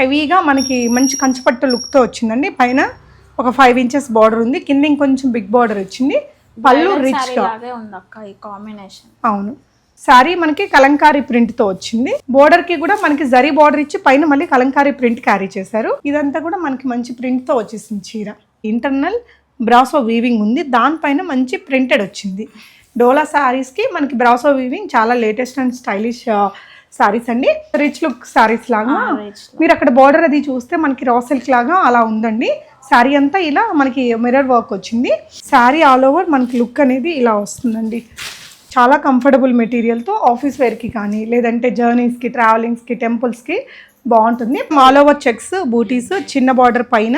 హెవీగా మనకి మంచి కంచుపట్టు లుక్తో వచ్చిందండి. పైన ఒక ఫైవ్ ఇంచెస్ బార్డర్ ఉంది. కింద ఇంకొంచెం బిగ్ బార్డర్ వచ్చింది. పళ్ళు రిచ్ కాంబినేషన్ అవును. శారీ మనకి కలంకారీ ప్రింట్తో వచ్చింది. బోర్డర్కి కూడా మనకి జరీ బార్డర్ ఇచ్చి పైన మళ్ళీ కలంకారీ ప్రింట్ క్యారీ చేశారు. ఇదంతా కూడా మనకి మంచి ప్రింట్తో వచ్చేసింది చీర. ఇంటర్నల్ బ్రాసో వీవింగ్ ఉంది. దానిపైన మంచి ప్రింటెడ్ వచ్చింది. డోలా సారీస్కి మనకి బ్రాసో వీవింగ్ చాలా లేటెస్ట్ అండ్ స్టైలిష్ సారీస్ అండి. రిచ్ లుక్ సారీస్ లాగా. మీరు అక్కడ బార్డర్ అది చూస్తే మనకి రా సిల్క్ లాగా అలా ఉందండి. శారీ అంతా ఇలా మనకి మిర్రర్ వర్క్ వచ్చింది. శారీ ఆల్ ఓవర్ మనకి లుక్ అనేది ఇలా వస్తుందండి. చాలా కంఫర్టబుల్ మెటీరియల్తో ఆఫీస్ వేర్కి కానీ లేదంటే జర్నీస్కి ట్రావెలింగ్స్కి టెంపుల్స్కి బాగుంటుంది. ఆల్ ఓవర్ చెక్స్ బూటీస్ చిన్న బార్డర్ పైన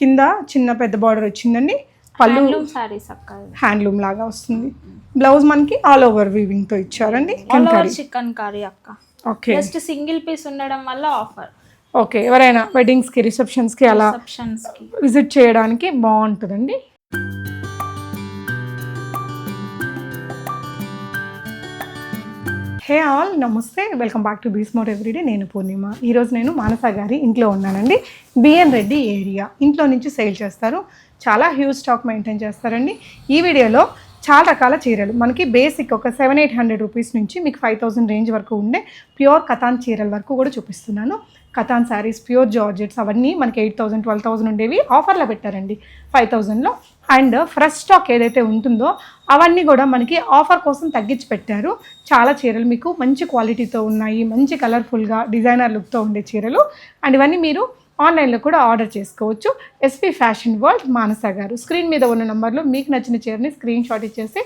కింద చిన్న పెద్ద బార్డర్ వచ్చిందండి. పళ్ళు హ్యాండ్లూమ్ సారీస్ అక్క హ్యాండ్లూమ్ లాగా వస్తుంది. బ్లౌజ్ మనకి ఆల్ ఓవర్ వీవింగ్తో ఇచ్చారండి. ఆల్ ఓవర్ చికెన్ కర్రీ అక్క. ఓకే జస్ట్ సింగిల్ పీస్ ఉండడం వల్ల ఆఫర్ ఓకే ఎవరైనా వెడ్డింగ్స్కి రిసెప్షన్స్కి అలా రిసెప్షన్స్కి. విజిట్ చేయడానికి బాగుంటుందండి. హే ఆల్ నమస్తే. వెల్కమ్ బ్యాక్ టు బీస్మోర్ ఎవ్రీడే. నేను పూర్ణిమ. ఈరోజు నేను మానస గారి ఇంట్లో ఉన్నానండి. B N Reddy area. ఇంట్లో నుంచి సేల్ చేస్తారు. చాలా హ్యూజ్ స్టాక్ మెయింటైన్ చేస్తారండి. ఈ వీడియోలో చాలా రకాల చీరలు. మనకి బేసిక్ ఒక సెవెన్ ఎయిట్ హండ్రెడ్ రూపీస్ నుంచి మీకు ఫైవ్ థౌసండ్ రేంజ్ వరకు ఉండే ప్యూర్ కథాన్ చీరల వరకు కూడా చూపిస్తున్నాను. కథాన్ శారీస్ ప్యూర్ జార్జెట్స్ అవన్నీ మనకి ఎయిట్ థౌసండ్ ట్వెల్వ్ థౌసండ్ ఉండేవి. ఆఫర్లో పెట్టారండి ఫైవ్ థౌజండ్లో అండ్ ఫ్రెష్ స్టాక్ ఏదైతే ఉంటుందో అవన్నీ కూడా మనకి ఆఫర్ కోసం తగ్గించి పెట్టారు. చాలా చీరలు మీకు మంచి క్వాలిటీతో ఉన్నాయి మంచి కలర్ఫుల్గా డిజైనర్ లుక్తో ఉండే చీరలు. అండ్ ఇవన్నీ మీరు ఆన్లైన్లో కూడా ఆర్డర్ చేసుకోవచ్చు. ఎస్పీ ఫ్యాషన్ వరల్డ్ మానస గారు. స్క్రీన్ మీద ఉన్న నెంబర్లో మీకు నచ్చిన చీరని స్క్రీన్ షాట్ ఇచ్చేసి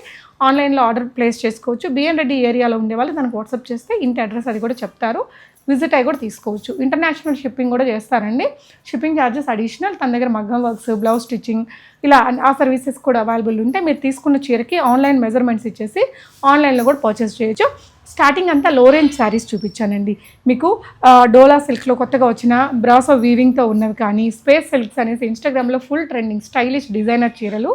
ఆన్లైన్లో ఆర్డర్ ప్లేస్ చేసుకోవచ్చు. బిఎన్ రెడ్డి ఏరియాలో ఉండే వాళ్ళు దానికి వాట్సాప్ చేస్తే ఇంటి అడ్రస్ అది కూడా చెప్తారు. విజిట్ అయ్యి కూడా తీసుకోవచ్చు. ఇంటర్నేషనల్ షిప్పింగ్ కూడా చేస్తారండి. షిప్పింగ్ ఛార్జెస్ అడిషనల్ తన దగ్గర మగ్గం వర్క్స్ బ్లౌజ్ స్టిచ్చింగ్ ఇలా ఆ సర్వీసెస్ కూడా అవైలబుల్ ఉంటే మీరు తీసుకున్న చీరకి ఆన్లైన్ మెజర్మెంట్స్ ఇచ్చేసి ఆన్లైన్లో కూడా పర్చేస్ చేయొచ్చు. స్టార్టింగ్ అంతా లో రేంజ్ శారీస్ చూపించానండి. మీకు డోలా సిల్క్లో కొత్తగా వచ్చిన బ్రాసో వీవింగ్తో ఉన్నవి కానీ స్పేస్ సిల్క్స్ అనేసి ఇన్స్టాగ్రామ్లో ఫుల్ ట్రెండింగ్ స్టైలిష్ డిజైనర్ చీరలు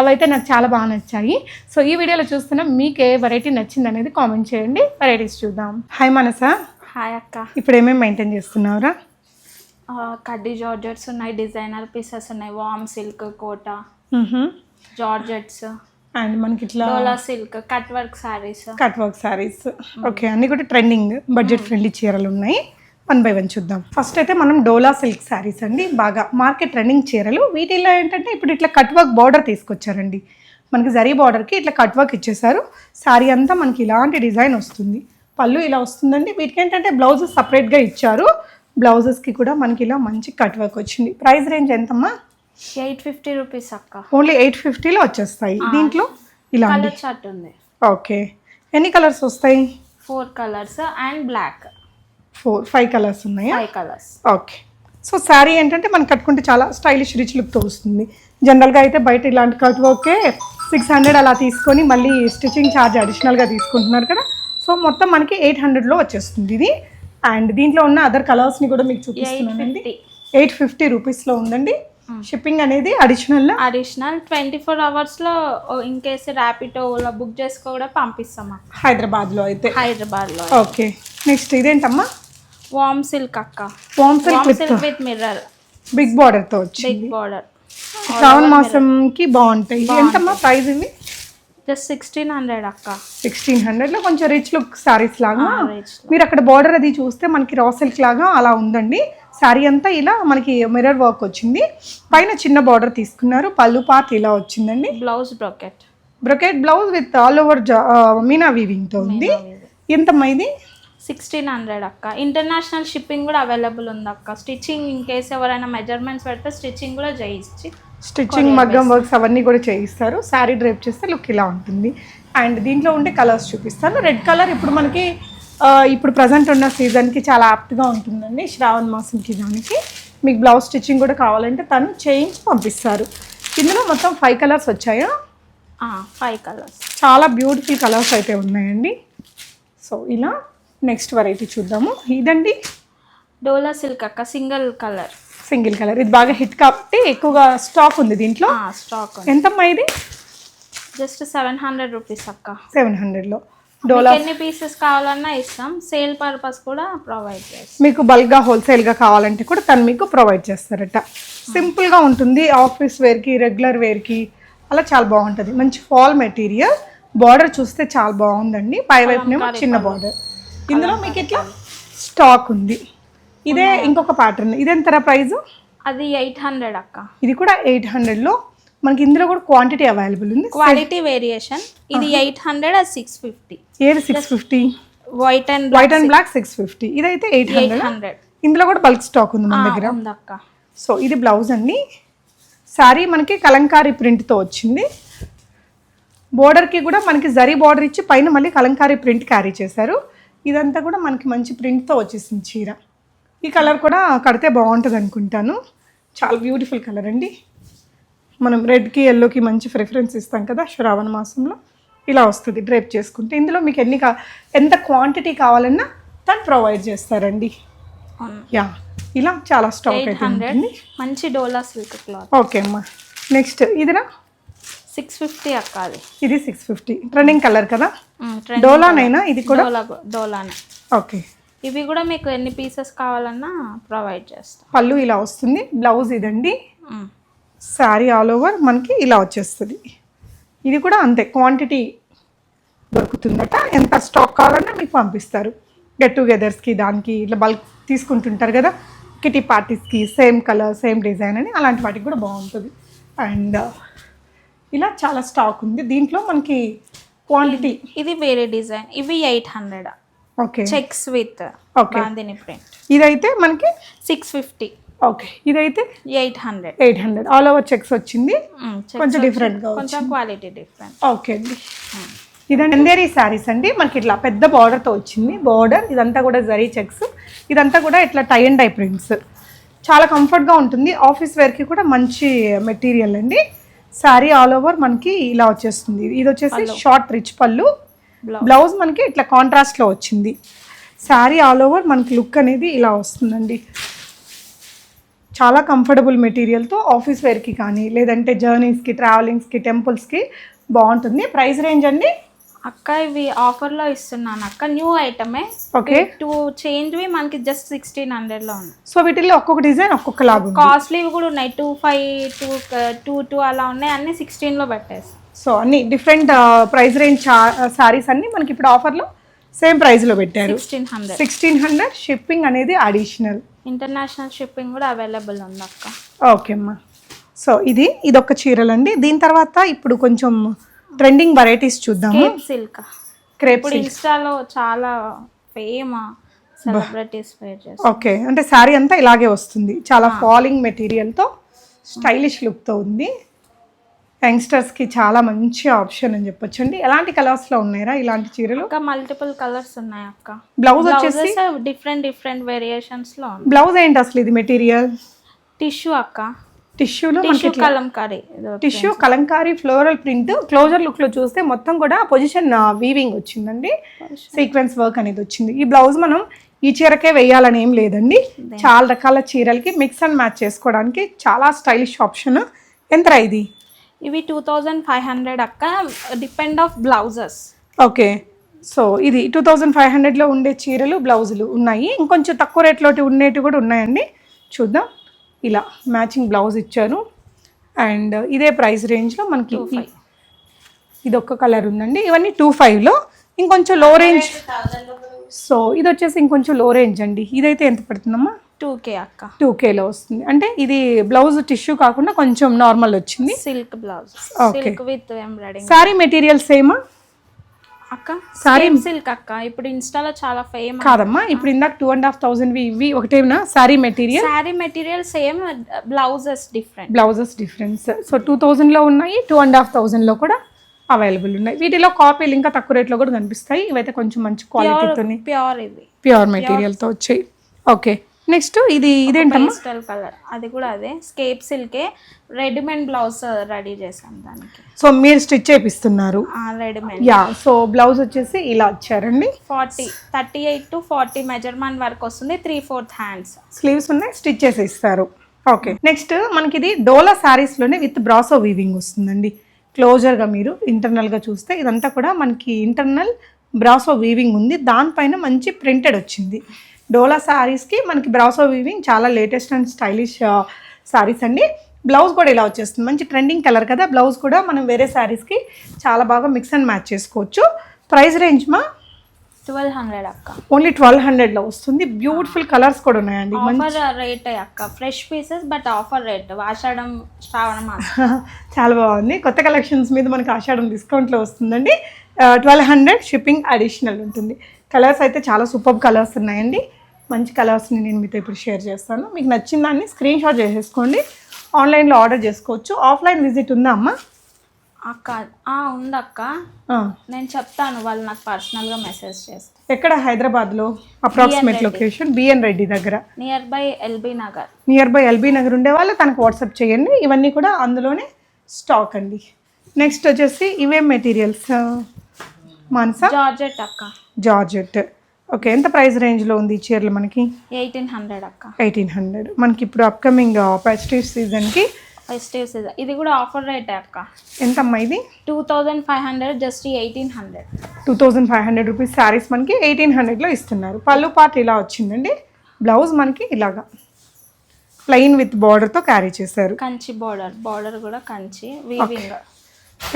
అవైతే నాకు చాలా బాగా నచ్చాయి. సో ఈ వీడియోలో చూస్తున్న మీకు ఏ వెరైటీ నచ్చింది అనేది కామెంట్ చేయండి. వెరైటీస్ చూద్దాం. హాయ్ మనసా హాయ్ అక్క. ఇప్పుడు ఏమేమి మెయింటైన్ చేస్తున్నావురా కడ్డీ జార్జెట్స్ ఉన్నాయి డిజైనర్ పీసెస్ ఉన్నాయి వామ్ సిల్క్ కోట జార్జెట్స్ అండ్ మనకి ఇట్లా Dola silk cut work saris cut work saris okay అన్ని కూడా ట్రెండింగ్ బడ్జెట్ ఫ్రెండ్లీ చీరలు ఉన్నాయి. వన్ బై వన్ చూద్దాం. ఫస్ట్ అయితే మనం డోలా సిల్క్ శారీస్ అండి. బాగా మార్కెట్ ట్రెండింగ్ చీరలు. వీటిల్లో ఏంటంటే ఇప్పుడు ఇట్లా కట్ వర్క్ బార్డర్ తీసుకొచ్చారండి. మనకి జరీ బార్డర్కి ఇట్లా కట్ వర్క్ ఇచ్చేసారు శారీ అంతా మనకి ఇలాంటి డిజైన్ వస్తుంది. పళ్ళు ఇలా వస్తుందండి. వీటికి ఏంటంటే బ్లౌజెస్ సపరేట్గా ఇచ్చారు. బ్లౌజెస్కి కూడా మనకి ఇలా మంచి కట్ వర్క్ వచ్చింది. ప్రైస్ రేంజ్ ఎంతమ్మా? ఎయిట్ ఫిఫ్టీ రూపీస్ అక్క. ఓన్లీ ఎయిట్ ఫిఫ్టీలో వచ్చేస్తాయి. దీంట్లో ఇలా చార్ట్ ఉంది. ఓకే. ఎన్ని కలర్స్ వస్తాయి? Four colours and black. Four five colours ఉన్నాయా? Five colours. Okay. So sari ఏంటంటే మనం కట్టుకుంటే చాలా స్టైలిష్ రిచ్ లుక్తో వస్తుంది. జనరల్గా అయితే బయట ఇలాంటి కట్ వర్కే సిక్స్ హండ్రెడ్ అలా తీసుకొని మళ్ళీ స్టిచ్చింగ్ ఛార్జ్ అడిషనల్గా తీసుకుంటున్నారు కదా. సో మొత్తం మనకి ఎయిట్ హండ్రెడ్లో వచ్చేస్తుంది ఇది. అండ్ దీంట్లో ఉన్న అదర్ కలర్స్ని కూడా మీకు ఎయిట్ చూపిస్తున్నానండి. ఎయిట్ ఫిఫ్టీ రూపీస్లో ఉందండి. షిప్పింగ్ అనేది అడిషనల్ అడిషనల్ ట్వంటీ ఫోర్ అవర్స్లో in case Rapido Ola book చేసుకో కూడా పంపిస్తాం అక్క హైదరాబాద్లో అయితే. హైదరాబాద్లో ఓకే నెక్స్ట్ ఇదేంటమ్మా? వామ్ సిల్క్ అక్క. వామ్ సిల్క్ విత్ మిర్రర్ బిగ్ బార్డర్తో వచ్చింది. బిగ్ బార్డర్ శ్రావణ మాసంకి బాగుంటాయి. ఎంతమ్మా ప్రైస్ ఇవి? జస్ట్ సిక్స్టీన్ హండ్రెడ్ అక్క. సిక్స్టీన్ హండ్రెడ్లో కొంచెం రిచ్ లుక్ సారీస్ లాగా. మీరు అక్కడ బార్డర్ అది చూస్తే మనకి రా సిల్క్ లాగా అలా ఉందండి. శారీ అంతా ఇలా మనకి మిర్రర్ వర్క్ వచ్చింది. పైన చిన్న బార్డర్ తీసుకున్నారు. పళ్ళు పార్ట్ ఇలా వచ్చిందండి. Blouse brocade brocade blouse with all over meena వీవింగ్తో ఉంది. ఎంతమ్మా ఇది? సిక్స్టీన్ హండ్రెడ్ అక్క. ఇంటర్నేషనల్ షిప్పింగ్ కూడా అవైలబుల్ ఉంది అక్క స్టిచ్చింగ్ ఇన్ కేస్ ఎవరైనా మెజర్మెంట్స్ పెడితే స్టిచ్చింగ్ కూడా చేయించి స్టిచ్చింగ్ మగ్గం వర్క్స్ అవన్నీ కూడా చేయిస్తారు. శారీ డ్రైప్ చేస్తే లుక్ ఇలా ఉంటుంది. అండ్ దీంట్లో ఉండే కలర్స్ చూపిస్తాను. రెడ్ కలర్ ఇప్పుడు మనకి ఇప్పుడు ప్రజెంట్ ఉన్న సీజన్కి చాలా యాప్ట్గా ఉంటుందండి. శ్రావణ మాసంకి దానికి. మీకు బ్లౌజ్ స్టిచ్చింగ్ కూడా కావాలంటే తను చేయించి పంపిస్తారు. ఇందులో మొత్తం ఫైవ్ కలర్స్ వచ్చాయా? ఫైవ్ కలర్స్ చాలా బ్యూటిఫుల్ కలర్స్ అయితే ఉన్నాయండి. సో ఇలా నెక్స్ట్ వెరైటీ చూద్దాము. ఇదండి? డోలా సిల్క్ అక్క సింగిల్ కలర్. Single colour. ఇది బాగా హిట్ కాబట్టి ఎక్కువగా స్టాక్ ఉంది దీంట్లో. స్టాక్ ఎంతమ్మా ఇది? జస్ట్ సెవెన్ హండ్రెడ్ రూపీస్ అక్క. సెవెన్ హండ్రెడ్లో. డోలా మీకు ఎన్ని పీసెస్ కావాలన్నా ఇస్తాం. సేల్ పర్పస్ కూడా ప్రొవైడ్ చేస్తాం. మీకు బల్క్గా హోల్సేల్గా కావాలంటే కూడా తను మీకు ప్రొవైడ్ చేస్తారట. సింపుల్గా ఉంటుంది. ఆఫీస్ వేర్కి రెగ్యులర్ వేర్కి అలా చాలా బాగుంటుంది. మంచి ఫాల్ మెటీరియల్. బార్డర్ చూస్తే చాలా బాగుందండి. పై వైపునేమో చిన్న బార్డర్. ఇందులో మీకు ఇట్లా స్టాక్ ఉంది. ఇదే ఇంకొక ప్యాటర్న్ ఇదెంతరా ప్రైస్ అది ఎయిట్ హండ్రెడ్ అక్క. ఇది కూడా ఎయిట్ హండ్రెడ్లో. మనకి ఇందులో కూడా క్వాంటిటీ అవైలబుల్ ఉంది. క్వాలిటీ వేరియేషన్ ఇది ఎయిట్ హండ్రెడ్ అది సిక్స్ ఫిఫ్టీ ఏది six fifty white and white and black six fifty ఇదైతే ఎయిట్ ఎయిట్ హండ్రెడ్. ఇందులో కూడా బల్క్ స్టాక్ ఉంది మన దగ్గర. ఉందక్క. సో ఇది బ్లౌజ్ అండి. శారీ మనకి కలంకారీ ప్రింట్తో వచ్చింది. బోర్డర్కి కూడా మనకి జరీ బార్డర్ ఇచ్చి పైన మళ్ళీ కలంకారీ ప్రింట్ క్యారీ చేశారు. ఇదంతా కూడా మనకి మంచి ప్రింట్తో వచ్చేసింది చీర. ఈ కలర్ కూడా కడితే బాగుంటుంది అనుకుంటాను. చాలా బ్యూటిఫుల్ కలర్ అండి. మనం రెడ్కి ఎల్లోకి మంచి ప్రిఫరెన్స్ ఇస్తాం కదా శ్రావణ మాసంలో. ఇలా వస్తుంది డ్రేప్ చేసుకుంటే. ఇందులో మీకు ఎన్ని కా ఎంత క్వాంటిటీ కావాలన్నా తను ప్రొవైడ్ చేస్తారండి. యా ఇలా చాలా స్టాక్ అయితే మంచి డోలా సిల్క్ క్లాత్ ఓకే అమ్మా. నెక్స్ట్ ఇదిరా సిక్స్ ఫిఫ్టీ అక్క అది ఇది సిక్స్ ఫిఫ్టీ ట్రెండింగ్ కలర్ కదా? Trend డోలానైనా ఇది కూడా? డోలా డోలానే. ఓకే ఇవి కూడా మీకు ఎన్ని పీసెస్ కావాలన్నా ప్రొవైడ్ చేస్తాం. పళ్ళు ఇలా వస్తుంది. బ్లౌజ్ ఇదండి. శారీ ఆల్ ఓవర్ మనకి ఇలా వచ్చేస్తుంది. ఇది కూడా అంతే క్వాంటిటీ దొరుకుతుందట. ఎంత స్టాక్ కావాలన్నా మీకు పంపిస్తారు. గెట్ టుగెదర్స్కి దానికి ఇట్లా బల్క్ తీసుకుంటుంటారు కదా. కిటీ పార్టీస్కి సేమ్ కలర్ సేమ్ డిజైన్ అని అలాంటి వాటికి కూడా బాగుంటుంది. అండ్ ఇలా చాలా స్టాక్ ఉంది. దీంట్లో మనకి క్వాంటిటీ ఇది వేరే డిజైన్. ఇవి eight hundred? Okay. Checks with. Bandhani print. ఇదైతే మనకి సిక్స్ ఫిఫ్టీ. ఓకే. ఇదైతే eight hundred. Eight hundred. All over checks వచ్చింది. కొంచెం different గా కొంచెం క్వాలిటీ డిఫరెంట్ ఓకే అండి. ఇదండి చందేరి శారీస్ అండి. మనకి ఇట్లా పెద్ద బార్డర్తో వచ్చింది. బార్డర్ ఇదంతా కూడా జరీ చెక్స్ ఇదంతా కూడా ఇట్లా టై అండ్ డై ప్రింట్స్ చాలా కంఫర్ట్గా ఉంటుంది. ఆఫీస్ వేర్కి కూడా మంచి మెటీరియల్ అండి. శారీ ఆల్ ఓవర్ మనకి ఇలా వచ్చేస్తుంది. ఇది వచ్చేసి షార్ట్ రిచ్ పళ్ళు. బ్లౌజ్ మనకి ఇట్లా కాంట్రాస్ట్లో వచ్చింది. శారీ ఆల్ ఓవర్ మనకి లుక్ అనేది ఇలా వస్తుందండి. చాలా కంఫర్టబుల్ మెటీరియల్తో ఆఫీస్ వేర్కి కానీ లేదంటే జర్నీస్కి ట్రావెలింగ్స్కి టెంపుల్స్కి బాగుంటుంది. ప్రైస్ రేంజ్ అండి? అక్క ఇవి ఆఫర్లో ఇస్తున్నాను అక్క. న్యూ ఐటమే ఓకే టూ చేంజ్ వి మనకి జస్ట్ సిక్స్టీన్ హండ్రెడ్లో ఉన్నాయి. సో వీటిల్లో ఒక్కొక్క డిజైన్ ఒక్కొక్క లాగా ఉంది. కాస్ట్లీ కూడా ఉన్నాయి. Two five two two two అలా ఉన్నాయి. అన్ని సిక్స్టీన్లో పెట్టేసి సో అన్ని డిఫరెంట్ ప్రైస్ రేంజ్ సారీస్ అన్ని మనకి ఇప్పుడు ఆఫర్లో సేమ్ ప్రైస్లో పెట్టారు. Sixteen hundred sixteen hundred shipping అనేది అడిషనల్ ఇంటర్నేషనల్ షిప్పింగ్ కూడా అవైలబుల్ ఉంది అక్క. ఓకే అమ్మా. సో ఇది ఇదొక చీరలండి. దీని తర్వాత ఇప్పుడు కొంచెం ట్రెండింగ్ వెరైటీస్ చూద్దాము. కేప్ సిల్క్ క్రేప్ ఇన్స్టాలో చాలా ఫేమ్ సెలబ్రిటీస్ ఓకే అంటే శారీ అంతా ఇలాగే వస్తుంది. చాలా ఫాలింగ్ మెటీరియల్తో స్టైలిష్ లుక్తో ఉంది. యంగ్స్టర్స్కి చాలా మంచి ఆప్షన్ అని చెప్పొచ్చు అండి. ఎలాంటి కలర్స్లో ఉన్నాయరా ఇలాంటి చీరలు? ఇంకా మల్టిపుల్ కలర్స్ ఉన్నాయి అక్క. బ్లౌజ్ వచ్చేసి? డిఫరెంట్ డిఫరెంట్ వేరియేషన్స్లో ఉన్నాయి. బ్లౌజ్ ఏంటి అసలు ఇది మెటీరియల్? టిష్యూ అక్క. టిష్యూలో మనకి kalamkari. Tissue kalamkari floral print closer లుక్లో చూస్తే మొత్తం కూడా పొజిషన్ వీవింగ్ వచ్చిందండి. సీక్వెన్స్ వర్క్ అనేది వచ్చింది. ఈ బ్లౌజ్ మనం ఈ చీరకే వేయాలని ఏం లేదండి. చాలా రకాల చీరలకి మిక్స్ అండ్ మ్యాచ్ చేసుకోవడానికి చాలా స్టైలిష్ ఆప్షన్ ఎంతరా ఇది? ఇవి టూ థౌజండ్ ఫైవ్ హండ్రెడ్ అక్క depend of blouses okay. So ఇది టూ థౌజండ్ ఫైవ్ హండ్రెడ్లో ఉండే చీరలు బ్లౌజులు ఉన్నాయి. ఇంకొంచెం తక్కువ రేట్లోటి ఉండేవి కూడా ఉన్నాయండి. చూద్దాం. ఇలా మ్యాచింగ్ బ్లౌజ్ ఇచ్చారు అండ్ ఇదే ప్రైస్ రేంజ్లో మనకి ఇది ఒక్క కలర్ ఉందండి. ఇవన్నీ టూ ఫైవ్లో ఇంకొంచెం లో రేంజ్ సో ఇది వచ్చేసి ఇంకొంచెం లో రేంజ్ అండి. ఇదైతే ఎంత పడుతుందమ్మా? టూ కే అక్క. టూ కేలో వస్తుంది. అంటే ఇది బ్లౌజ్ టిష్యూ కాకుండా కొంచెం నార్మల్ వచ్చింది. Silk blouse. Silk with embroidering sari material సేమా అక్క సారీ సిల్క్ అక్క. ఇప్పుడు ఇన్స్టాలో చాలా ఫేమ్ కాదమ్మా ఇప్పుడు ఇందాక టూ అండ్ హాఫ్ థౌసండ్ ఇవి ఒకటేనా? Sari material sari material same blouses different blouses difference so two థౌజండ్లో ఉన్నాయి టూ అండ్ హాఫ్ థౌజండ్లో కూడా అవైలబుల్ ఉన్నాయి. వీటిలో కాపీలు ఇంకా తక్కువ రేట్లో కూడా కనిపిస్తాయి. ఇవైతే కొంచెం మంచి క్వాలిటీతో ప్యూర్ ఇది ప్యూర్ మెటీరియల్తో వచ్చాయి. ఓకే నెక్స్ట్ ఇది ఇదేంటమ్మా? Pastel colour. అది కూడా అదే. స్కేప్ సిల్కే. రెడీమేడ్ బ్లౌజ్ రెడీ చేసాం దానికి. సో మీరు స్టిచ్ చేపిస్తున్నారు. రెడీమేడ్ యా సో బ్లౌజ్ వచ్చేసి ఇలా వచ్చారండి. Forty thirty eight to forty measurement వరకు వస్తుంది. Three fourth hands. స్లీవ్స్ ఉన్నాయి స్టిచ్ చేసి ఇస్తారు ఓకే నెక్స్ట్ మనకి ఇది డోలా శారీస్లోనే విత్ బ్రాసో వీవింగ్ వస్తుందండి. క్లోజర్గా మీరు ఇంటర్నల్గా చూస్తే ఇదంతా కూడా మనకి ఇంటర్నల్ బ్రాసో వీవింగ్ ఉంది. దానిపైన మంచి ప్రింటెడ్ వచ్చింది. డోలా శారీస్కి మనకి బ్రాసో వీవింగ్ చాలా లేటెస్ట్ అండ్ స్టైలిష్ శారీస్ అండి. బ్లౌజ్ కూడా ఇలా వచ్చేస్తుంది. మంచి ట్రెండింగ్ కలర్ కదా. బ్లౌజ్ కూడా మనం వేరే శారీస్కి చాలా బాగా మిక్స్ అండ్ మ్యాచ్ చేసుకోవచ్చు. ప్రైస్ రేంజ్ మా? ట్వెల్వ్ హండ్రెడ్ అక్క. ఓన్లీ ట్వెల్వ్ హండ్రెడ్లో వస్తుంది. బ్యూటిఫుల్ కలర్స్ కూడా ఉన్నాయండి. ఆఫర్ రేట్ అక్క. Fresh pieces but offer rate Ashadam Shravana చాలా బాగుంది. కొత్త కలెక్షన్స్ మీద మనకి ఆషాఢం డిస్కౌంట్లో వస్తుందండి. ట్వెల్వ్ హండ్రెడ్ షిప్పింగ్ అడిషనల్ ఉంటుంది. కలర్స్ అయితే చాలా సూపర్ కలర్స్ ఉన్నాయండి. మంచి కలర్స్ని నేను మీతో ఇప్పుడు షేర్ చేస్తాను. మీకు నచ్చిన దాన్ని స్క్రీన్ షాట్ చేసేసుకోండి. ఆన్లైన్లో ఆర్డర్ చేసుకోవచ్చు. ఆఫ్లైన్ విజిట్ ఉందా అమ్మ? అక్క ఉందక్క. నేను చెప్తాను వాళ్ళు నాకు పర్సనల్గా మెసేజ్ చేస్తారు ఎక్కడ? హైదరాబాద్లో? అప్రాక్సిమేట్ లొకేషన్ బిఎన్ రెడ్డి దగ్గర. Near by L B Nagar. Near by L B Nagar ఉండే వాళ్ళు తనకు వాట్సాప్ చేయండి. ఇవన్నీ కూడా అందులోనే స్టాక్ అండి. నెక్స్ట్ వచ్చేసి ఇవేం మెటీరియల్స్ మానస? జార్జెట్ అక్క. జార్జెట్. ఓకే ఎంత ప్రైస్ రేంజ్లో ఉంది ఈ చీరలు మనకి? ఎయిటీన్ హండ్రెడ్ అక్క. Eighteen hundred. మనకి ఇప్పుడు అప్కమింగ్ ఫెస్టివ్ సీజన్కి? Festive season. ఇది కూడా ఆఫర్ రేట్ అక్క. ఎంత అమ్మా ఇది? Two thousand five hundred just eighteen hundred. Two thousand five hundred rupees saris మనకి ఎయిటీన్ హండ్రెడ్లో ఇస్తున్నారు. పళ్ళు పార్ట్ ఇలా వచ్చిందండి. బ్లౌజ్ మనకి ఇలాగా. ప్లెయిన్ విత్ బార్డర్తో క్యారీ చేశారు. కంచి బార్డర్. బార్డర్ కూడా కంచి వీవింగ్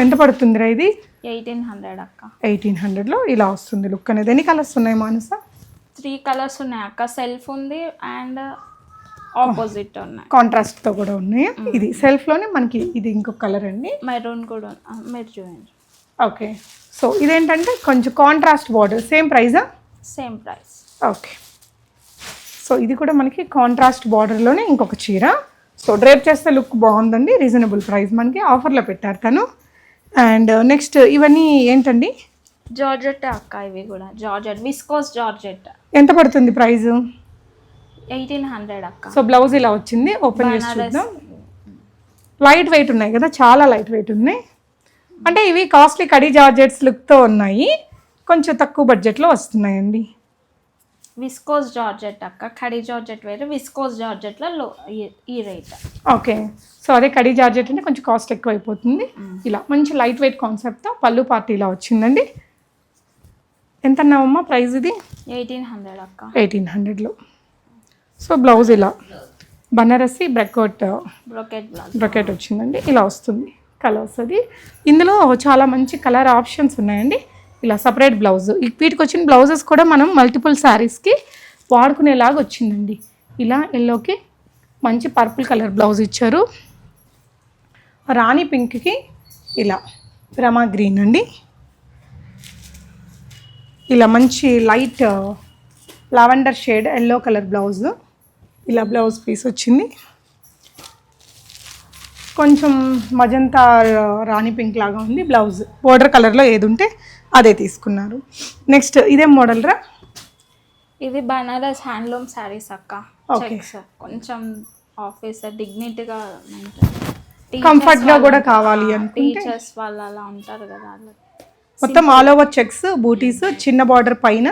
ఎంత పడుతుందిరా ఇది? ఎయిటీన్ హండ్రెడ్ అక్క. ఎయిటీన్ హండ్రెడ్లో ఇలా వస్తుంది లుక్ అనేది. ఎన్ని కలర్స్ ఉన్నాయి మానస? త్రీ కలర్స్ ఉన్నాయి అక్క. సెల్ఫ్ ఉంది అండ్ ఆపోజిట్ ఉన్నాయి. కాంట్రాస్ట్తో కూడా ఉన్నాయి. ఇది సెల్ఫ్లోనే మనకి ఇది ఇంకొక కలర్ అండి. మెరూన్ కూడా మీరు చూడండి. ఓకే. సో ఇదేంటంటే కొంచెం కాంట్రాస్ట్ బార్డర్ సేమ్ ప్రైజా సేమ్ ప్రైస్ ఓకే. సో ఇది కూడా మనకి కాంట్రాస్ట్ బార్డర్లోనే ఇంకొక చీర. సో డ్రేప్ చేస్తే లుక్ బాగుందండి. రీజనబుల్ ప్రైస్ మనకి. ఆఫర్లో పెట్టారు తను. అండ్ నెక్స్ట్ ఇవన్నీ ఏంటండి? జార్జెట్ అక్క ఇవి కూడా. Georgette viscose georgette. ఎంత పడుతుంది ప్రైస్ ఎయిటీన్ హండ్రెడ్ అక్క. సో బ్లౌజ్ ఇలా వచ్చింది. ఓపెన్ చేసి చూద్దాం. లైట్ వెయిట్ ఉన్నాయి కదా చాలా లైట్ వెయిట్ ఉన్నాయి. అంటే ఇవి కాస్ట్లీ కడీ జార్జెట్స్ లుక్తో ఉన్నాయి. కొంచెం తక్కువ బడ్జెట్లో వస్తున్నాయండి. విస్కోస్ జార్జెట్ అక్క ఖడీ జార్జెట్ వేరు విస్కోస్ జార్జెట్లో లో ఈ- రేట్. ఓకే. సో అదే కడీ జార్జెట్ అంటే కొంచెం కాస్ట్ ఎక్కువ అయిపోతుంది ఇలా మంచి లైట్ వెయిట్ కాన్సెప్ట్తో పళ్ళు పార్టీ ఇలా వచ్చిందండి. ఎంత అన్నావమ్మా ప్రైస్ ఇది? ఎయిటీన్ హండ్రెడ్ అక్క. ఎయిటీన్ హండ్రెడ్లో సో బ్లౌజ్ ఇలా. Banarasi brocade blouse. బ్రకెట్ వచ్చిందండి. ఇలా వస్తుంది కలర్స్ అది. ఇందులో చాలా మంచి కలర్ ఆప్షన్స్ ఉన్నాయండి. ఇలా సపరేట్ బ్లౌజ్ వీటికి వచ్చిన బ్లౌజెస్ కూడా మనం మల్టిపుల్ శారీస్కి వాడుకునేలాగా వచ్చిందండి. ఇలా ఎల్లోకి మంచి పర్పుల్ కలర్ బ్లౌజ్ ఇచ్చారు. రాణి పింక్కి ఇలా రమా గ్రీన్ అండి. ఇలా మంచి light lavender shade yellow colour blouse ఇలా బ్లౌజ్ పీస్ వచ్చింది. కొంచెం మజంతా uh, రాణి పింక్ లాగా ఉంది బ్లౌజ్ బోర్డర్ కలర్లో ఏది ఉంటే అదే తీసుకున్నారు. నెక్స్ట్ ఇదేం మోడల్ రా? ఇది బనారస్ హ్యాండ్లూమ్ శారీస్ అక్క. కొంచెం ఆఫీస్ డిగ్నిటీగా Comfort గా కూడా కావాలి. టీచర్స్ వాళ్ళు అలా ఉంటారు కదా మొత్తం ఆల్ ఓవర్ చెక్స్ బూటీస్ చిన్న బార్డర్ పైన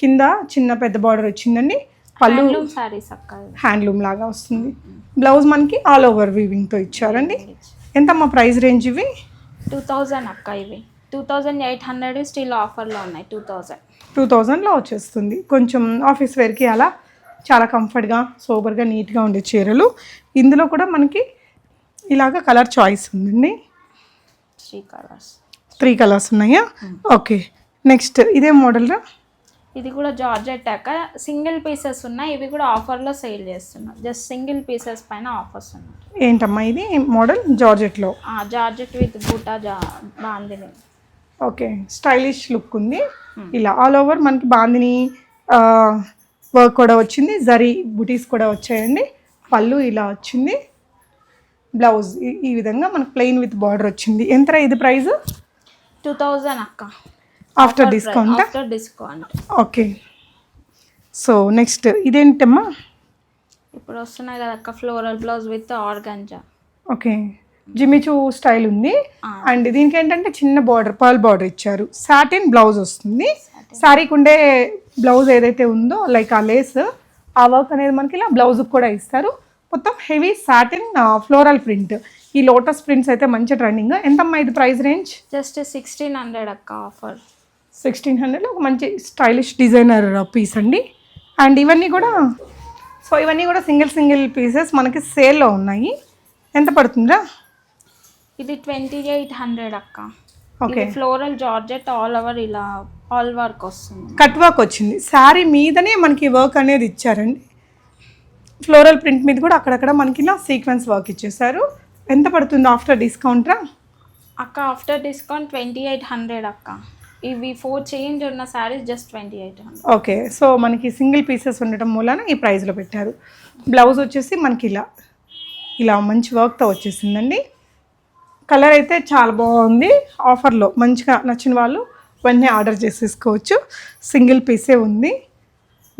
కింద చిన్న పెద్ద బార్డర్ వచ్చిందండి. పళ్ళు హ్యాండ్లూమ్ శారీస్ అక్క హ్యాండ్లూమ్ లాగా వస్తుంది. బ్లౌజ్ మనకి ఆల్ ఓవర్ వీవింగ్తో ఇచ్చారండి. ఎంతమ్మా ప్రైస్ రేంజ్ ఇవి? టూ థౌజండ్ అక్క ఇవి. Two thousand eight hundred still ఆఫర్లో ఉన్నాయి టూ థౌజండ్ టూ థౌజండ్లో వచ్చేస్తుంది. కొంచెం ఆఫీస్ వేర్కి అలా చాలా కంఫర్ట్గా సూపర్గా నీట్గా ఉండే చీరలు. ఇందులో కూడా మనకి ఇలాగ కలర్ చాయిస్ ఉందండి. త్రీ కలర్స్ త్రీ కలర్స్ ఉన్నాయా? ఓకే నెక్స్ట్ ఇదే మోడల్ ఇది కూడా జార్జెట్ అక్క. సింగిల్ పీసెస్ ఉన్నాయి ఇవి కూడా ఆఫర్లో సేల్ చేస్తున్నారు. జస్ట్ సింగిల్ పీసెస్ పైన ఆఫర్స్ ఉన్నాయి. ఏంటమ్మా ఇది మోడల్ జార్జెట్లో జార్జెట్ విత్ బూటా జా బాందిని. ఓకే స్టైలిష్ లుక్ ఉంది. ఇలా ఆల్ ఓవర్ మనకి బాందిని వర్క్ కూడా వచ్చింది జరీ బుటీస్ కూడా వచ్చాయండి. పళ్ళు ఇలా వచ్చింది. బ్లౌజ్ ఈ- విధంగా మనకు ప్లెయిన్ విత్ బార్డర్ వచ్చింది. ఎంత ఇది ప్రైస్ టూ థౌజండ్ అక్క. After discount after discount okay. So next ఇదేంటమ్మా? ఇప్పుడు వస్తున్నాయి కదా అక్క floral blouse with organza okay. Jimmy choo style ఉంది. అండ్ దీనికి ఏంటంటే చిన్న బార్డర్ పర్ల్ బార్డర్ ఇచ్చారు. సాటిన్ బ్లౌజ్ వస్తుంది. శారీకి ఉండే బ్లౌజ్ ఏదైతే ఉందో లైక్ ఆ లేస్ ఆ వర్క్ అనేది మనకి ఇలా బ్లౌజ్ కూడా ఇస్తారు. మొత్తం హెవీ సాటిన్ ఫ్లోరల్ ప్రింట్. ఈ లోటస్ ప్రింట్స్ అయితే మంచి ట్రెండింగ్. ఎంతమ్మా ఇది price range? Just sixteen hundred అక్క ఆఫర్. సిక్స్టీన్ హండ్రెడ్లో ఒక మంచి స్టైలిష్ డిజైనర్ పీస్ అండి. అండ్ ఇవన్నీ కూడా సో ఇవన్నీ కూడా సింగిల్ సింగిల్ పీసెస్ మనకి సేల్లో ఉన్నాయి. ఎంత పడుతుందా ఇది ట్వంటీ ఎయిట్ హండ్రెడ్ అక్క okay floral georgette all over ఇలా ఆల్ వర్క్ వస్తుంది. కట్ వర్క్ వచ్చింది. శారీ మీదనే మనకి వర్క్ అనేది ఇచ్చారండి. ఫ్లోరల్ ప్రింట్ మీద కూడా అక్కడక్కడ మనకి ఇలా సీక్వెన్స్ వర్క్ ఇచ్చేసారు ఎంత పడుతుంది ఆఫ్టర్ డిస్కౌంట్రా అక్క after discount twenty eight hundred అక్క. ఇవి ఫోర్ చేంజ్ ఉన్న saris just twenty eight hundred okay so మనకి సింగిల్ పీసెస్ ఉండటం మూలన ఈ ప్రైస్లో పెట్టారు. బ్లౌజ్ వచ్చేసి మనకి ఇలా ఇలా మంచి వర్క్తో వచ్చేసిందండి. కలర్ అయితే చాలా బాగుంది. ఆఫర్లో మంచిగా నచ్చిన వాళ్ళు వెంటనే ఆర్డర్ చేసేసుకోవచ్చు. సింగిల్ పీసే ఉంది.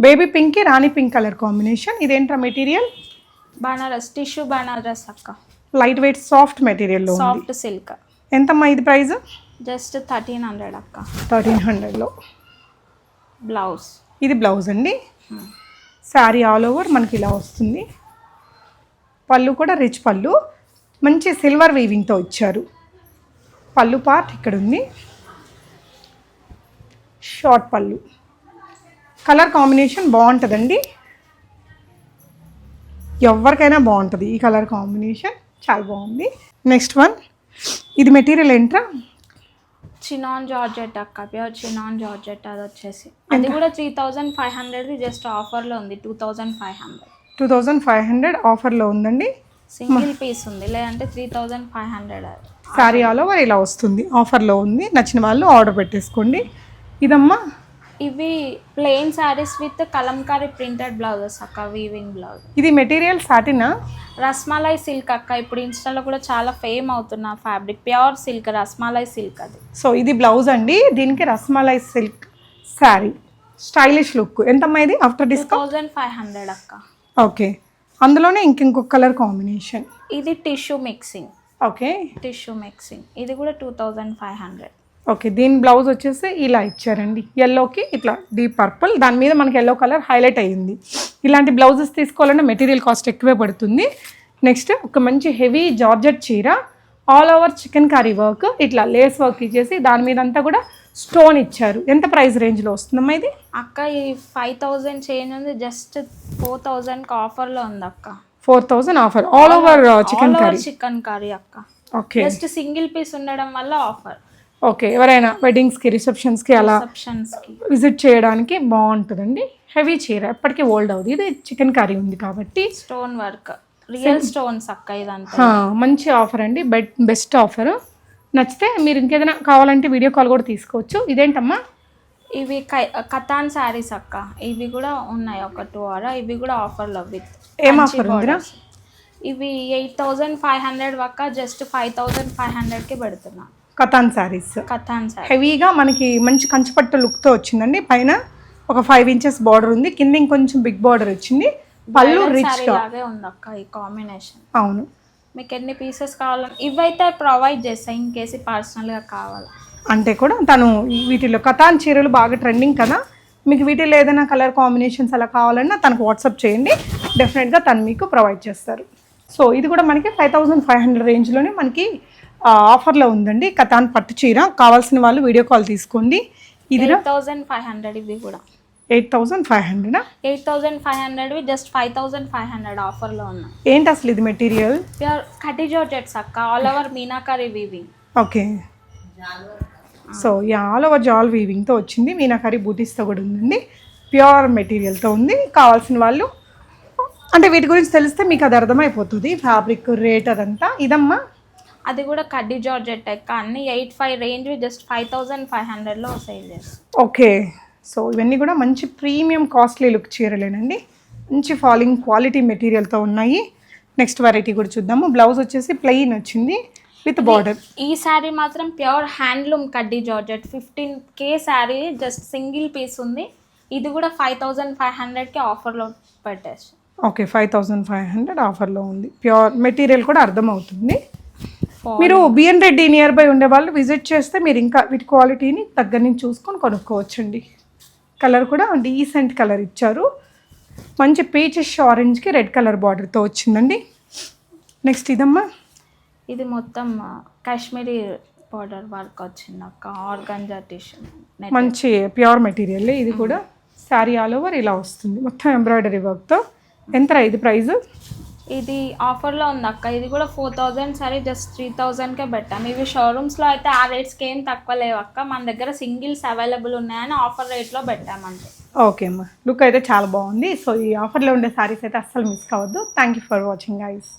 బేబీ పింక్కి రాణి పింక్ కలర్ కాంబినేషన్. ఇదేంట్రా మెటీరియల్? బనారస్ టిష్యూ బనారస్ అక్క. లైట్ వెయిట్ సాఫ్ట్ మెటీరియల్లో సాఫ్ట్ సిల్క్. ఎంతమ్మా ఇది ప్రైస్? జస్ట్ థర్టీన్ హండ్రెడ్ అక్క. థర్టీన్ హండ్రెడ్లో. బ్లౌజ్. ఇది బ్లౌజ్ అండి. శారీ ఆల్ ఓవర్ మనకి ఇలా వస్తుంది. పళ్ళు కూడా రిచ్ పళ్ళు. మంచి సిల్వర్ వీవింగ్తో ఇచ్చారు. పళ్ళు పార్ట్ ఇక్కడ ఉంది షార్ట్ పళ్ళు. కలర్ కాంబినేషన్ బాగుంటుందండి. ఎవరికైనా బాగుంటుంది. ఈ కలర్ కాంబినేషన్ చాలా బాగుంది. నెక్స్ట్ వన్ ఇది మెటీరియల్ ఏంట్రా? చినాన్ జార్జెట్ అక్క. ప్యూర్ చినాన్ జార్జెట్ అది వచ్చేసి. అది కూడా త్రీ థౌజండ్ ఫైవ్ హండ్రెడ్ది జస్ట్ ఆఫర్లో ఉంది. Two thousand five hundred two thousand five hundred ఆఫర్లో ఉందండి. సింగిల్ పీస్ ఉంది లేదంటే three thousand five hundred sari all over ఇలా వస్తుంది ఆఫర్లో ఉంది నచ్చిన వాళ్ళు ఆర్డర్ పెట్టేసుకోండి. ఇదమ్మా. ఇవి plain saris with kalamkari printed blouses అక్క వీవింగ్ బ్లౌజ్ ఇది మెటీరియల్ సాటినా? రస్మలై సిల్క్ అక్క ఇప్పుడు ఇన్స్టాలో కూడా చాలా ఫేమ్ అవుతున్న fabric pure silk rasmalai silk అది. సో ఇది బ్లౌజ్ అండి దీనికి rasmalai silk sari. Stylish look. ఎంతమ్మా ఇది? After discount? Thousand five hundred అక్క. ఓకే. అందులోనే ఇంకొక కలర్ కాంబినేషన్. ఇది tissue mixing. Okay. Tissue mixing. ఇది కూడా two thousand five hundred. Okay దీని బ్లౌజ్ వచ్చేసి ఇలా ఇచ్చారండి. ఎల్లోకి ఇట్లా డీప్ పర్పుల్ దాని మీద మనకి ఎల్లో కలర్ హైలైట్ అయ్యింది. ఇలాంటి బ్లౌజెస్ తీసుకోవాలంటే మెటీరియల్ కాస్ట్ ఎక్కువే పడుతుంది. నెక్స్ట్ ఒక మంచి హెవీ జార్జెట్ చీర. All over chicken curry work ఇట్లా లేస్ వర్క్ ఇచ్చేసి దాని మీద అంతా కూడా స్టోన్ ఇచ్చారు. ఎంత ప్రైస్ రేంజ్లో వస్తుందమ్మా ఇది? అక్క ఈ ఫైవ్ థౌజండ్ చేంజ్ ఉంది జస్ట్ ఫోర్ థౌజండ్కి ఆఫర్లో ఉంది అక్క. Four thousand offer. All over chikankari chikankari అక్క. ఓకే జస్ట్ సింగిల్ పీస్ ఉండడం వల్ల ఆఫర్. ఓకే ఎవరైనా వెడ్డింగ్స్కి రిసెప్షన్స్కి అలా విజిట్ చేయడానికి బాగుంటుందండి. హెవీ చీర. ఎప్పటికీ ఓల్డ్ అవుతుంది ఇది చికెన్ కర్రీ ఉంది కాబట్టి. స్టోన్ వర్క్ రియల్ స్టోన్స్ అక్క ఇదంతా. మంచి ఆఫర్ అండి. బెట్ బెస్ట్ ఆఫర్ నచ్చితే మీరు ఇంకేదైనా కావాలంటే వీడియో కాల్ కూడా తీసుకోవచ్చు. ఇదేంటమ్మా? ఇవి కై- కతాన్ శారీస్ అక్క. ఇవి కూడా ఉన్నాయి ఒక టూ ఆర్ ఇవి కూడా ఆఫర్లో విత్ ఏం ఉందిరా? ఇవి ఎయిట్ థౌజండ్ ఫైవ్ హండ్రెడ్ వక్క జస్ట్ ఫైవ్ థౌజండ్ ఫైవ్ హండ్రెడ్కి పెడుతున్నా. కతాన్ శారీస్. కతాన్ శారీ హెవీగా మనకి మంచి కంచిపట్టు లుక్తో వచ్చిందండి. పైన ఒక ఫైవ్ ఇంచెస్ బార్డర్ ఉంది. కింద ఇంకొంచెం బిగ్ బార్డర్ వచ్చింది. పళ్ళు రిచ్గా లాగే ఉంది అక్క ఈ కాంబినేషన్ అవును. మీకు ఎన్ని పీసెస్ కావాలని ఇవైతే ప్రొవైడ్ చేస్తాయి ఇన్ కేసు పర్సనల్గా కావాలి. అంటే కూడా తను వీటిలో కతాన్ చీరలు బాగా ట్రెండింగ్ కదా. మీకు వీటిలో ఏదైనా కలర్ కాంబినేషన్స్ అలా కావాలన్నా తనకు వాట్సాప్ చేయండి. డెఫినెట్గా తను మీకు ప్రొవైడ్ చేస్తారు. సో ఇది కూడా మనకి ఫైవ్ థౌజండ్ ఫైవ్ హండ్రెడ్ రేంజ్లోనే మనకి ఆఫర్లో ఉందండి. కతాన్ పట్టు చీర. కావాల్సిన వాళ్ళు వీడియో కాల్ తీసుకోండి. ఇది థౌజండ్ ఫైవ్ హండ్రెడ్ ఇవి కూడా. ఎయిట్ థౌజండ్ ఫైవ్ హండ్రెడా? Eight thousand five హండ్రెడ్వి just five thousand five hundred ఆఫర్లో ఉన్నాయి ఏంటి అసలు ఇది మెటీరియల్? ప్యూర్ కటి జార్జెట్స్ అక్క all over meenakari weaving okay. So ఈ ఆల్ ఓవర్ జాల్ వీవింగ్తో వచ్చింది మీనాకరీ బూటీస్తో కూడా ఉందండి ప్యూర్ మెటీరియల్తో ఉంది. కావాల్సిన వాళ్ళు అంటే వీటి గురించి తెలిస్తే మీకు అది అర్థమైపోతుంది ఫ్యాబ్రిక్ రేట్ అదంతా. ఇదమ్మా. అది కూడా కడ్డీ జార్జెట్ అక్క అన్ని eight five range just five thousand five హండ్రెడ్లో సేల్ చేస్తాం. ఓకే. సో ఇవన్నీ కూడా మంచి ప్రీమియం కాస్ట్లీ లుక్ చీరలేనండి. మంచి ఫాలింగ్ క్వాలిటీ మెటీరియల్తో ఉన్నాయి. నెక్స్ట్ వెరైటీ కూడా చూద్దాము. బ్లౌజ్ వచ్చేసి ప్లెయిన్ వచ్చింది విత్ బార్డర్ ఈ శారీ మాత్రం ప్యూర్ హ్యాండ్లూమ్ కడ్డీ georgette. Fifteen K sari just single piece ఉంది. ఇది కూడా ఫైవ్ థౌజండ్ ఫైవ్ హండ్రెడ్కి ఆఫర్లో పెట్టేసి okay five thousand five hundred ఆఫర్లో ఉంది. ప్యూర్ మెటీరియల్ కూడా అర్థమవుతుంది. మీరు బిఎన్ రెడ్డి నియర్ బై ఉండే వాళ్ళు విజిట్ చేస్తే మీరు ఇంకా వీటి క్వాలిటీని దగ్గర నుంచి చూసుకొని కొనుక్కోవచ్చండి. కలర్ కూడా డీసెంట్ కలర్ ఇచ్చారు. మంచి పీచెస్ ఆరెంజ్కి రెడ్ కలర్ బార్డర్తో వచ్చిందండి. నెక్స్ట్ ఇదమ్మా. ఇది మొత్తం కాశ్మీరీ బార్డర్ వర్క్ వచ్చింది అక్క ఆర్గంజా టిష్యూ మంచి ప్యూర్ మెటీరియల్ ఇది కూడా. శారీ ఆల్ ఓవర్ ఇలా వస్తుంది. మొత్తం ఎంబ్రాయిడరీ వర్క్తో ఎంత ఇది ప్రైస్ ఇది ఆఫర్లో ఉంది అక్క ఇది కూడా ఫోర్ థౌజండ్ సరే జస్ట్ త్రీ థౌజండ్కే పెట్టాము ఇవి షోరూమ్స్లో అయితే ఆ రేట్స్కి ఏం తక్కువ లేవు అక్క మన దగ్గర సింగిల్స్ అవైలబుల్ ఉన్నాయని ఆఫర్ రేట్లో పెట్టామంటే ఓకే అమ్మా. లుక్ అయితే చాలా బాగుంది. సో ఈ ఆఫర్లో ఉండే శారీస్ అయితే అస్సలు మిస్ కావద్దు. Thank you for watching ice